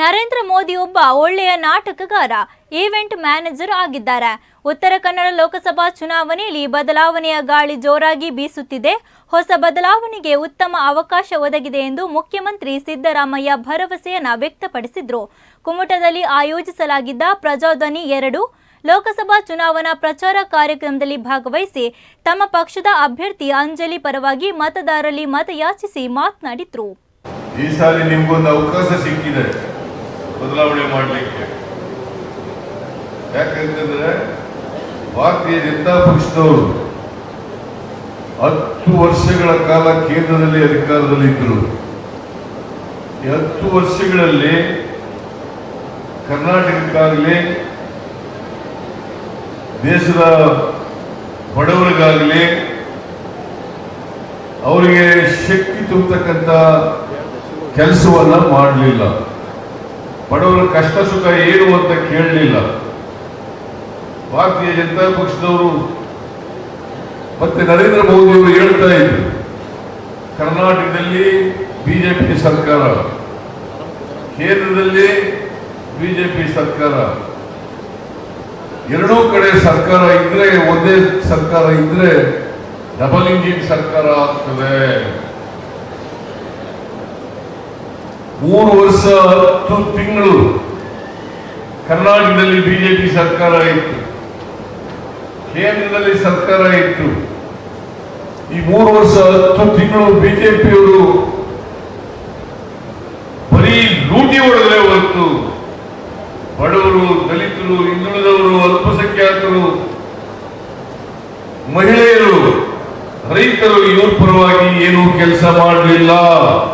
ನರೇಂದ್ರ ಮೋದಿ ಒಬ್ಬ ಒಳ್ಳೆಯ ನಾಟಕಗಾರ, event manager ಆಗಿದ್ದಾರೆ. ಉತ್ತರ ಕನ್ನಡ ಲೋಕಸಭಾ ಚುನಾವಣೆಯಲ್ಲಿ ಬದಲಾವಣೆಯ ಗಾಳಿ ಜೋರಾಗಿ ಬೀಸುತ್ತಿದೆ. ಹೊಸ ಬದಲಾವಣೆಗೆ ಉತ್ತಮ ಅವಕಾಶ ಒದಗಿದೆ ಎಂದು ಮುಖ್ಯಮಂತ್ರಿ ಸಿದ್ದರಾಮಯ್ಯ ಭರವಸೆಯನ್ನ ವ್ಯಕ್ತಪಡಿಸಿದರು. ಕುಮಟದಲ್ಲಿ ಆಯೋಜಿಸಲಾಗಿದ್ದ ಪ್ರಜಾಧ್ವನಿ ಎರಡು, ಲೋಕಸಭಾ ಚುನಾವಣಾ ಪ್ರಚಾರ ಕಾರ್ಯಕ್ರಮದಲ್ಲಿ ಭಾಗವಹಿಸಿ ತಮ್ಮ ಪಕ್ಷದ ಅಭ್ಯರ್ಥಿ ಅಂಜಲಿ ಪರವಾಗಿ ಮತದಾರರಲ್ಲಿ ಮತಯಾಚಿಸಿ ಮಾತನಾಡಿದ್ರು. ಈ ಸಾರಿ ನಿಮ್ಗೊಂದು ಅವಕಾಶ ಸಿಕ್ಕಿದೆ. ಬದಲಾವಣೆ ಮಾಡಲಿಕ್ಕೆ. ಯಾಕಂತಂದ್ರೆ ಭಾರತೀಯ ಜನತಾ ಪಕ್ಷದವರು ಹತ್ತು ವರ್ಷಗಳ ಕಾಲ ಕೇಂದ್ರದಲ್ಲಿ ಅಧಿಕಾರದಲ್ಲಿ ಇದ್ದರು ಈ ಹತ್ತು ವರ್ಷಗಳಲ್ಲಿ ಕರ್ನಾಟಕಕ್ಕಾಗಲಿ, ದೇಶದ ಬಡವರಿಗಾಗಲಿ ಅವರಿಗೆ ಶಕ್ತಿ ತುಂಬತಕ್ಕಂಥ ಕೆಲಸವನ್ನ ಮಾಡಲಿಲ್ಲ. ಬಡವರ ಕಷ್ಟ ಸುಖ ಏನು ಅಂತ ಕೇಳಲಿಲ್ಲ. ಭಾರತೀಯ ಜನತಾ ಪಕ್ಷದವರು ಮತ್ತೆ ನರೇಂದ್ರ ಮೋದಿ ಅವರು ಹೇಳ್ತಾ ಇದ್ರು, ಕರ್ನಾಟಕದಲ್ಲಿ ಬಿಜೆಪಿ ಸರ್ಕಾರ ಕೇಂದ್ರದಲ್ಲಿ ಬಿಜೆಪಿ ಸರ್ಕಾರ. ಎರಡೂ ಕಡೆ ಸರ್ಕಾರ ಇದ್ರೆ, ಒಂದೇ ಸರ್ಕಾರ ಇದ್ರೆ ಡಬಲ್ ಇಂಜಿನ್ ಸರ್ಕಾರ ಆಗ್ತದೆ. ಮೂರು ವರ್ಷ ಹತ್ತು ತಿಂಗಳು ಕರ್ನಾಟಕದಲ್ಲಿ ಬಿಜೆಪಿ ಸರ್ಕಾರ ಇತ್ತು. ಕೇಂದ್ರದಲ್ಲಿ ಸರ್ಕಾರ ಇತ್ತು. ಈ ಮೂರು ವರ್ಷ ಹತ್ತು ತಿಂಗಳು ಬಿಜೆಪಿಯವರು ಬರೀ ಲೂಟಿ ಹೊಡೆದ್ರೆ ಹೊರತು ಬಡವರು, ದಲಿತರು, ಹಿಂದುಳಿದವರು, ಅಲ್ಪಸಂಖ್ಯಾತರು, ಮಹಿಳೆಯರು, ರೈತರು ಇವ್ರ ಪರವಾಗಿ ಏನೂ ಕೆಲಸ ಮಾಡಲಿಲ್ಲ.